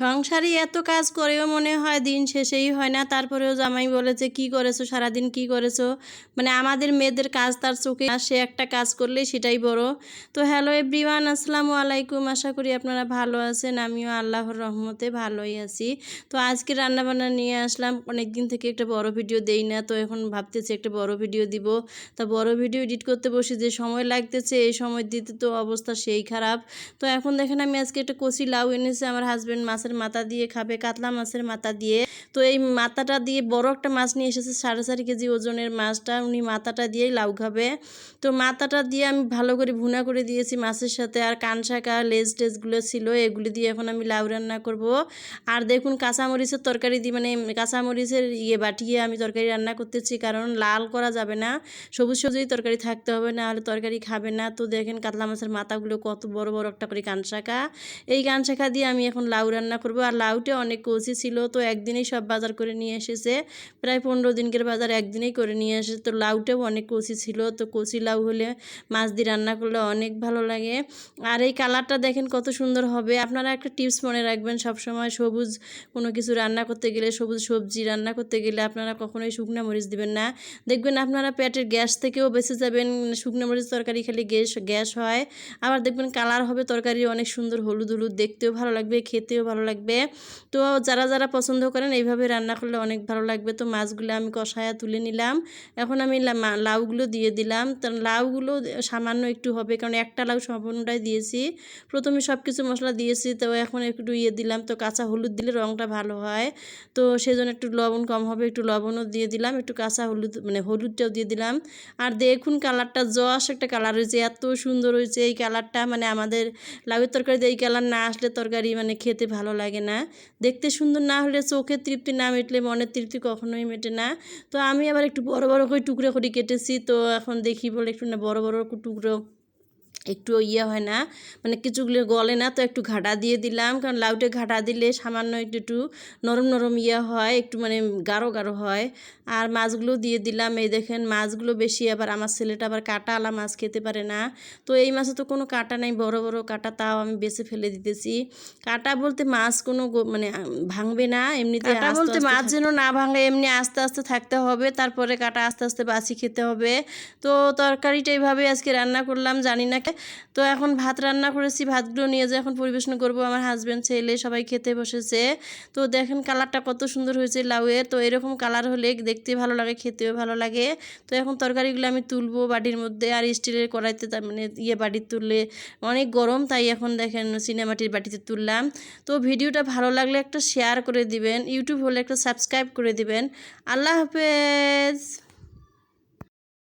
সংসারে এত কাজ করেও মনে হয় দিন শেষেই হয় না। তারপরেও জামাই বলেছে, কি করেছ? সারাদিন কি করেছ? মানে আমাদের মেয়েদের কাজ তার চোখে সে একটা কাজ করলে সেটাই বড়। তো হ্যালো এভরিওয়ান, আসসালামু আলাইকুম। আশা করি আপনারা ভালো আছেন। আমিও আল্লাহর রহমতে ভালোই আছি। তো আজকে রান্নাবান্না নিয়ে আসলাম। অনেক দিন থেকে একটা বড় ভিডিও দেই না, তো এখন ভাবতেছি একটা বড় ভিডিও দিব। তা বড় ভিডিও এডিট করতে বসে যে সময় লাগতেছে, এই সময় দিতে তো অবস্থা সেই খারাপ। তো এখন দেখেন আমি আজকে একটা কচি লাউ এনেছি, আমার হাজব্যান্ড মাছের মাথা দিয়ে খাবে, কাতলা মাছের মাথা দিয়ে। তো এই মাথাটা দিয়ে বড় একটা মাছ নিয়ে এসেছে, সাড়ে চারি কেজি ওজনের মাছটা উনি মাথাটা দিয়েই লাউ খাবে। তো মাথাটা দিয়ে আমি ভালো করে ভুনা করে দিয়েছি মাছের সাথে, আর কান শাকা লেজ টেজগুলো ছিল, এগুলি দিয়ে এখন আমি লাউ রান্না করব। আর দেখুন কাঁচামরিচের তরকারি দিয়ে মানে কাঁচামরিচের ইয়ে বাটিয়ে আমি তরকারি রান্না করতেছি, কারণ লাল করা যাবে না, সবুজ সবুজই তরকারি থাকতে হবে না হলে তরকারি খাবে না। তো দেখেন কাতলা মাছের মাথাগুলো কত বড় বড় একটা করে কান শাকা এই কান শাখা দিয়ে আমি এখন লাউ রান্না করব। আর লাউটা অনেক কচি ছিল, তো একদিনেই সব বাজার করে নিয়ে এসেছে। প্রায় পনেরো দিনকের বাজার একদিনেই করে নিয়ে এসেছে। তো লাউটাও অনেক কচি ছিল, তো কচি লাউ হলে মাছ দিয়ে রান্না করলে অনেক ভালো লাগে। আর এই কালারটা দেখেন কত সুন্দর হবে। আপনারা একটা টিপস মনে রাখবেন, সবসময় সবুজ কোনো কিছু রান্না করতে গেলে, সবুজ সবজি রান্না করতে গেলে আপনারা কখনোই শুকনো মরিচ দিবেন না। দেখবেন আপনারা পেটের গ্যাস থেকেও বেঁচে যাবেন, শুকনো মরিচ তরকারি খেলে গ্যাস গ্যাস হয়। আবার দেখবেন কালার হবে তরকারি অনেক সুন্দর, হলুদ হলুদ, দেখতেও ভালো লাগবে, খেতেও ভালো লাগবে। তো যারা যারা পছন্দ করেন এইভাবে রান্না করলে অনেক ভালো লাগবে। তো মাছগুলো আমি কষায়া তুলে নিলাম। এখন আমি লাউগুলো দিয়ে দিলাম। তো লাউগুলো সামান্য একটু হবে কারণ একটা লাউ সম্পূর্ণটাই দিয়েছি। প্রথমে সব কিছু মশলা দিয়েছি। তো এখন একটু ইয়ে দিলাম। তো কাঁচা হলুদ দিলে রঙটা ভালো হয়। তো সেজন্য একটু লবণ কম হবে। একটু লবণও দিয়ে দিলাম। একটু কাঁচা হলুদ মানে হলুদটাও দিয়ে দিলাম। আর দেখুন কালারটা জস একটা কালার হয়েছে। এত সুন্দর হয়েছে এই কালারটা। মানে আমাদের লাউয়ের তরকারিতে এই কালার না আসলে তরকারি মানে খেতে ভালো লাগে না। দেখতে সুন্দর না হলে চোখের তৃপ্তি না মেটলে মনের তৃপ্তি কখনোই মেটে না। তো আমি আবার একটু বড় বড় করে টুকরো করে কেটেছি। তো এখন দেখি বলে একটু না বড় বড় টুকরো একটু ইয়ে হয় না। মানে কিছুগুলো গলে না তো একটু ঘাটা দিয়ে দিলাম। কারণ লাউটে ঘাটা দিলে সামান্য একটু একটু নরম নরম ইয়ে হয় একটু মানে গাঢ় গাঢ় হয়। আর মাছগুলো দিয়ে দিলাম। এই দেখেন মাছগুলো বেশি আবার আমার ছেলেটা আবার কাটা আলা মাছ খেতে পারে না। তো এই মাছে তো কোনো কাটা নাই বড় বড় কাটা তাও আমি বেছে ফেলে দিতেছি। কাটা বলতে মাছ কোনো মানে ভাঙবে না। এমনিতে কাটা বলতে মাছ যেন না ভাঙে এমনি আস্তে আস্তে থাকতে হবে। তারপরে কাটা আস্তে আস্তে বাছি খেতে হবে। তো তরকারিটা এইভাবে আজকে রান্না করলাম। জানি না কে- তো এখন ভাত রান্না করেছি, ভাতগুলো নিয়ে যে এখন পরিবেশন করব, আমার হাজব্যান্ড ছেলে সবাই খেতে বসেছে। তো দেখেন কালারটা কত সুন্দর হয়েছে লাউয়ের। তো এরকম কালার হলে দেখতে ভালো লাগে, খেতেও ভালো লাগে। তো এখন তরকারিগুলো আমি তুলবো বাড়ির মধ্যে আর স্টিলের কড়াইতে তার মানে ইয়ে বাড়ির তুললে অনেক গরম, তাই এখন দেখেন সিনেমাটির বাটিতে তুললাম। তো ভিডিওটা ভালো লাগলে একটা শেয়ার করে দিবেন ইউটিউব হলে একটা সাবস্ক্রাইব করে দিবেন। আল্লাহ হাফেজ!